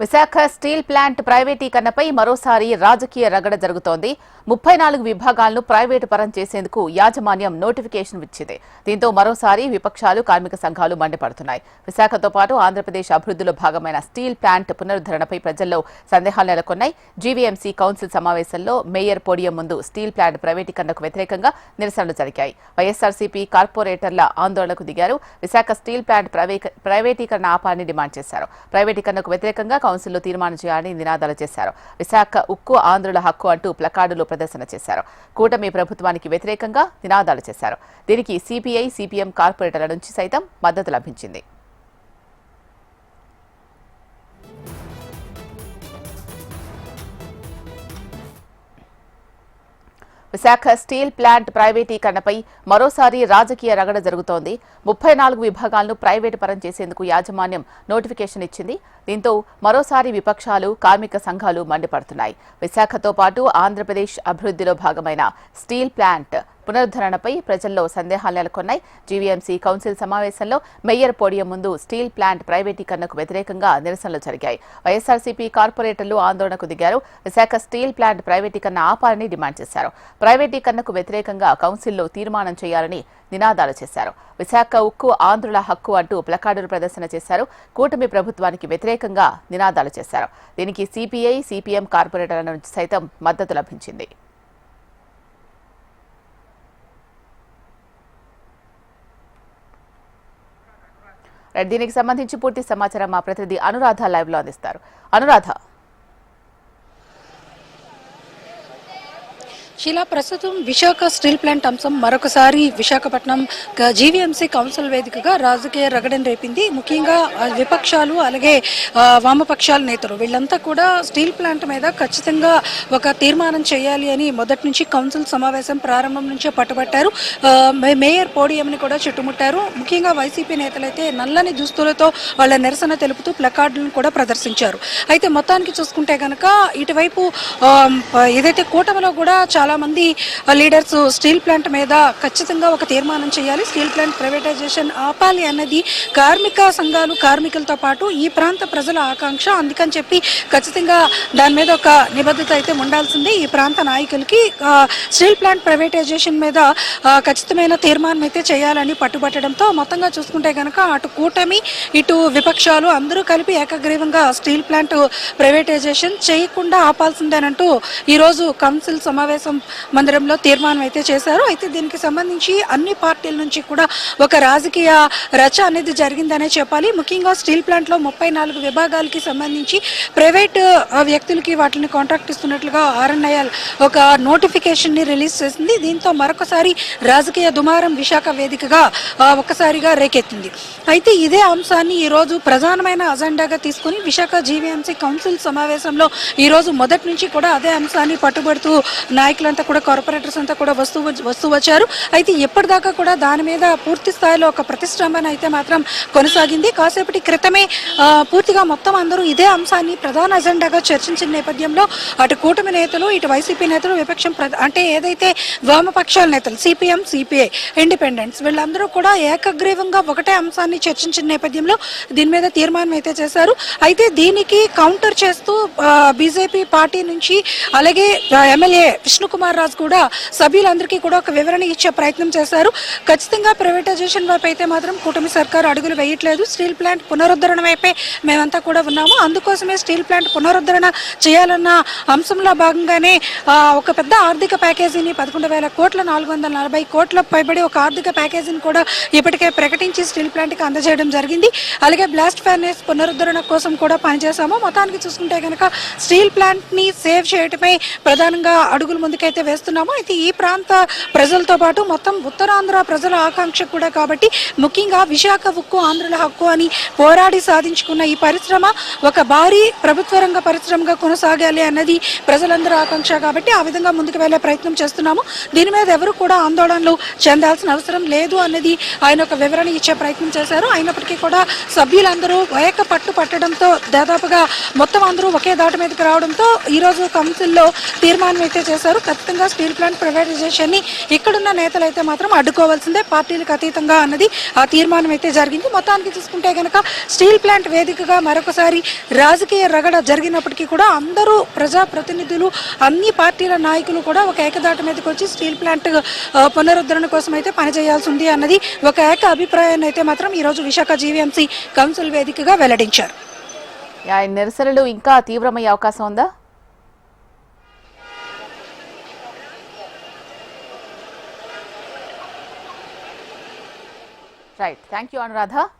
Visakha steel plant ప్రైవేటీకరణపై మరోసారి రాజకీయ రగడ జరుగుతోంది. ముప్పై నాలుగు విభాగాలను ప్రైవేటు పరం చేసేందుకు యాజమాన్యం నోటిఫికేషన్ ఇచ్చింది. దీంతో మరోసారి విపక్షాలు కార్మిక సంఘాలు మండిపడుతున్నాయి. విశాఖతో పాటు ఆంధ్రప్రదేశ్ అభివృద్ధిలో భాగమైన స్టీల్ ప్లాంట్ పునరుద్ధరణపై ప్రజల్లో సందేహాలు నెలకొన్నాయి. జీవీఎంసీ కౌన్సిల్ సమావేశంలో మేయర్ పోడియం ముందు స్టీల్ ప్లాంట్ ప్రైవేటీకరణకు వ్యతిరేకంగా నిరసనలు జరిగాయి. వైఎస్ఆర్సీపీ కార్పొరేటర్ల ఆందోళనకు దిగారు. విశాఖ స్టీల్ ప్లాంట్ ప్రైవేటీకరణ ఆపాలని డిమాండ్ చేశారు. ప్రైవేటీకరణకు వ్యతిరేకంగా కౌన్సిల్లో తీర్మానం చేయాలని నినాదాలు చేశారు. విశాఖ ఉక్కు ఆంధ్రుల హక్కు అంటూ ప్లకార్డులు ప్రదర్శన చేశారు. కూటమి ప్రభుత్వానికి వ్యతిరేకంగా నినాదాలు చేశారు. దీనికి సిపిఐ సిపిఎం కార్పొరేటర్ల నుంచి సైతం మద్దతు లభించింది. విశాఖ స్టీల్ ప్లాంట్ ప్రైవేటీకరణపై మరోసారి రాజకీయ రగడ జరుగుతోంది. ముప్పై నాలుగు విభాగాలను ప్రైవేటు పరం చేసేందుకు యాజమాన్యం నోటిఫికేషన్ ఇచ్చింది. దీంతో మరోసారి విపక్షాలు కార్మిక సంఘాలు మండిపడుతున్నాయి. విశాఖతో పాటు ఆంధ్రప్రదేశ్ అభివృద్ధిలో భాగమైన స్టీల్ ప్లాంట్ పునరుద్ధరణపై ప్రజల్లో సందేహాలు నెలకొన్నాయి. జీవీఎంసీ కౌన్సిల్ సమావేశంలో మేయర్ పోడియం ముందు స్టీల్ ప్లాంట్ ప్రైవేటీకరణకు వ్యతిరేకంగా నిరసనలు జరిగాయి. వైఎస్ఆర్సీపీ కార్పొరేటర్లు ఆందోళనకు దిగారు. విశాఖ స్టీల్ ప్లాంట్ ప్రైవేటీకరణ ఆపాలని డిమాండ్ చేశారు. ప్రైవేటీకరణకు వ్యతిరేకంగా కౌన్సిల్లో తీర్మానం చేయాలని నినాదాలు చేశారు. విశాఖ ఉక్కు ఆంధ్రుల హక్కు అంటూ ప్లకార్డులు ప్రదర్శన చేశారు. కూటమి ప్రభుత్వానికి వ్యతిరేకంగా నినాదాలు చేశారు. దీనికి సిపిఐ సిపిఎం కార్పొరేటర్ల నుంచి సైతం మద్దతు లభించింది. దీనికి సంబంధించి పూర్తి సమాచారం మా ప్రతినిధి అనురాధ లైవ్లో అందిస్తారు. అనురాధ శిలా ప్రస్తుతం విశాఖ స్టీల్ ప్లాంట్ అంశం మరొకసారి విశాఖపట్నం జీవీఎంసీ కౌన్సిల్ వేదికగా రాజకీయ రగడని రేపింది. ముఖ్యంగా విపక్షాలు అలాగే వామపక్షాల నేతలు వీళ్ళంతా కూడా స్టీల్ ప్లాంట్ మీద ఖచ్చితంగా ఒక తీర్మానం చేయాలి అని మొదటి నుంచి కౌన్సిల్ సమావేశం ప్రారంభం నుంచే పట్టుబట్టారు. మేయర్ పోడియంని కూడా చుట్టుముట్టారు. ముఖ్యంగా వైసీపీ నేతలైతే నల్లని దుస్తులతో వాళ్ళ నిరసన తెలుపుతూ ప్లకార్డులను కూడా ప్రదర్శించారు. అయితే మొత్తానికి చూసుకుంటే కనుక ఇటువైపు ఏదైతే కూటమిలో కూడా చాలా మంది లీడర్స్ స్టీల్ ప్లాంట్ మీద ఖచ్చితంగా ఒక తీర్మానం చేయాలి. స్టీల్ ప్లాంట్ ప్రైవేటైజేషన్ ఆపాలి అన్నది కార్మిక సంఘాలు కార్మికులతో పాటు ఈ ప్రాంత ప్రజల ఆకాంక్ష. అందుకని చెప్పి ఖచ్చితంగా దాని మీద ఒక నిబద్ధత అయితే ఉండాల్సిందే. ఈ ప్రాంత నాయకులకి స్టీల్ ప్లాంట్ ప్రైవేటైజేషన్ మీద ఖచ్చితమైన తీర్మానం అయితే చేయాలని పట్టుబట్టడంతో మొత్తంగా చూసుకుంటే కనుక అటు కూటమి ఇటు విపక్షాలు అందరూ కలిపి ఏకగ్రీవంగా స్టీల్ ప్లాంట్ ప్రైవేటైజేషన్ చేయకుండా ఆపాల్సిందేనంటూ ఈరోజు కౌన్సిల్ సమావేశం మందిరంలో తీర్మానం అయితే చేశారు. అయితే దీనికి సంబంధించి అన్ని పార్టీల నుంచి కూడా ఒక రాజకీయ రచ అనేది జరిగిందనే చెప్పాలి. ముఖ్యంగా స్టీల్ ప్లాంట్లో ముప్పై నాలుగు విభాగాలకి సంబంధించి ప్రైవేట్ వ్యక్తులకి వాటిని కాంట్రాక్ట్ ఇస్తున్నట్లుగా ఆర్ఎన్ఐఎల్ ఒక నోటిఫికేషన్ని రిలీజ్ చేసింది. దీంతో మరొకసారి రాజకీయ దుమారం విశాఖ వేదికగా ఒక్కసారిగా రేకెత్తింది. అయితే ఇదే అంశాన్ని ఈ రోజు ప్రధానమైన అజెండాగా తీసుకుని విశాఖ జీవీఎంసీ కౌన్సిల్ సమావేశంలో ఈ రోజు మొదటి నుంచి కూడా అదే అంశాన్ని పట్టుబడుతూ నాయకులంతా కూడా కార్పొరేటర్స్ అంతా కూడా వస్తూ వస్తూ వచ్చారు. అయితే ఇప్పటిదాకా కూడా దాని మీద పూర్తి స్థాయిలో ఒక ప్రతిష్టంభన అయితే మాత్రం కొనసాగింది. కాసేపటి క్రితమే పూర్తిగా మొత్తం అందరూ ఇదే అంశాన్ని ప్రధాన అజెండాగా చర్చించిన నేపథ్యంలో అటు కూటమి నేతలు ఇటు వైసీపీ నేతలు విపక్షం ప్ర- అంటే ఏదైతే వామపక్షాల నేతలు సిపిఎం సిపిఐ ఇండిపెండెన్స్ వీళ్ళందరూ కూడా ఏకగ్రీవంగా ఒకటే అంశాన్ని చర్చించిన నేపథ్యంలో దీని మీద తీర్మానం అయితే చేశారు. అయితే దీనికి కౌంటర్ చేస్తూ బీజేపీ పార్టీ నుంచి అలాగే ఎమ్మెల్యే విష్ణుకుమార్ కుమార్ రాజు కూడా సభ్యులందరికీ కూడా ఒక వివరణ ఇచ్చే ప్రయత్నం చేశారు. ఖచ్చితంగా ప్రైవేటైజేషన్ వైపు అయితే మాత్రం కూటమి సర్కారు అడుగులు వేయట్లేదు. స్టీల్ ప్లాంట్ పునరుద్ధరణ వైపే మేమంతా కూడా ఉన్నాము. అందుకోసమే స్టీల్ ప్లాంట్ పునరుద్ధరణ చేయాలన్న అంశంలో భాగంగానే ఒక పెద్ద ఆర్థిక ప్యాకేజీని పదకొండు వేల కోట్ల నాలుగు వందల నలభై కోట్ల పైబడి ఒక ఆర్థిక ప్యాకేజీని కూడా ఇప్పటికే ప్రకటించి స్టీల్ ప్లాంట్కి అందజేయడం జరిగింది. అలాగే బ్లాస్ట్ ఫర్నేస్ పునరుద్ధరణ కోసం కూడా పనిచేశాము. మొత్తానికి చూసుకుంటే కనుక స్టీల్ ప్లాంట్ని సేవ్ చేయటమే ప్రధానంగా అడుగులు అయితే వేస్తున్నామో అయితే ఈ ప్రాంత ప్రజలతో పాటు మొత్తం ఉత్తరాంధ్ర ప్రజల ఆకాంక్ష కూడా కాబట్టి ముఖ్యంగా విశాఖ ఉక్కు ఆంధ్రుల హక్కు అని పోరాడి సాధించుకున్న ఈ పరిశ్రమ ఒక భారీ ప్రభుత్వ రంగ పరిశ్రమగా కొనసాగాలి అన్నది ప్రజలందరూ ఆకాంక్ష కాబట్టి ఆ విధంగా ముందుకు వెళ్ళే ప్రయత్నం చేస్తున్నాము. దీని మీద ఎవరు కూడా ఆందోళనలు చెందాల్సిన అవసరం లేదు అన్నది ఆయన ఒక వివరణ ఇచ్చే ప్రయత్నం చేశారు. అయినప్పటికీ కూడా సభ్యులందరూ ఏక పట్టు పట్టడంతో దాదాపుగా మొత్తం అందరూ ఒకే దాటి మీదకి రావడంతో ఈరోజు కౌన్సిల్లో తీర్మానం అయితే చేశారు. ఖచ్చితంగా స్టీల్ ప్లాంట్ ప్రైవేటైజేషన్ని ఇక్కడున్న నేతలు అయితే మాత్రం అడ్డుకోవాల్సిందే. పార్టీలకు అతీతంగా అన్నది ఆ తీర్మానం అయితే జరిగింది. మొత్తానికి చూసుకుంటే కనుక స్టీల్ ప్లాంట్ వేదికగా మరొకసారి రాజకీయ రగడ జరిగినప్పటికీ కూడా అందరూ ప్రజా ప్రతినిధులు అన్ని పార్టీల నాయకులు కూడా ఒక ఏకదాటి మీదకి వచ్చి స్టీల్ ప్లాంట్ పునరుద్ధరణ కోసం అయితే పనిచేయాల్సి ఉంది అన్నది ఒక ఏక అభిప్రాయాన్ని అయితే మాత్రం ఈరోజు విశాఖ జీవీఎంసీ కౌన్సిల్ వేదికగా వెల్లడించారు. యా, నిరసనలు ఇంకా తీవ్రమయ్యే అవకాశం ఉందా? Right. Thank you, Anuradha.